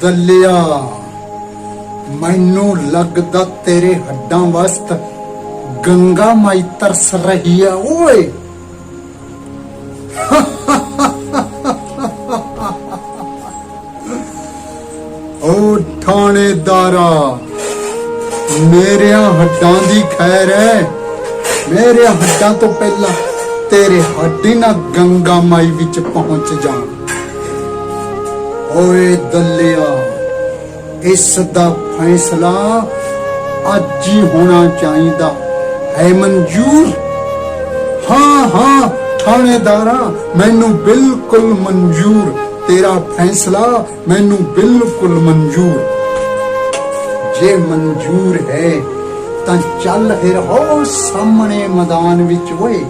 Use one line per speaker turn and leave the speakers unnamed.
ਦੱਲਿਆ ਮੈਨੂੰ ਲੱਗਦਾ ਤੇਰੇ ਹੱਡਾਂ ਵਸਤ ਗੰਗਾ ਮਾਈ ਤਰਸ ਰਹੀ ਆ, ਓਏ। ਓ ਥਾਣੇਦਾਰਾ ਮੇਰਿਆਂ ਹੱਡਾਂ ਦੀ ਖੈਰ ਹੈ ਮੇਰੇ ਹੱਡਾਂ ਤੋਂ ਪਹਿਲਾਂ ਤੇਰੇ ਹੱਡੀ ਨਾ ਗੰਗਾ ਮਾਈ ਵਿੱਚ ਪਹੁੰਚ ਜਾਣ। ਓਏ ਦੱਲਿਆ, ਇਸ ਦਾ ਫੈਸਲਾ ਅੱਜ ਹੀ ਹੋਣਾ ਚਾਹੀਦਾ ਹੈ ਮਨਜ਼ੂਰ। ਹਾਂ ਹਾਂ, ਥਾਣੇਦਾਰਾ, ਮੈਨੂੰ ਬਿਲਕੁਲ ਮਨਜ਼ੂਰ। ਤੇਰਾ ਫੈਸਲਾ ਮੈਨੂੰ ਬਿਲਕੁਲ ਮਨਜ਼ੂਰ। ਜੇ ਮਨਜ਼ੂਰ ਹੈ, ਤਾਂ ਚੱਲ ਫਿਰ ਹੋ ਸਾਹਮਣੇ ਮੈਦਾਨ ਵਿੱਚ ਓਏ।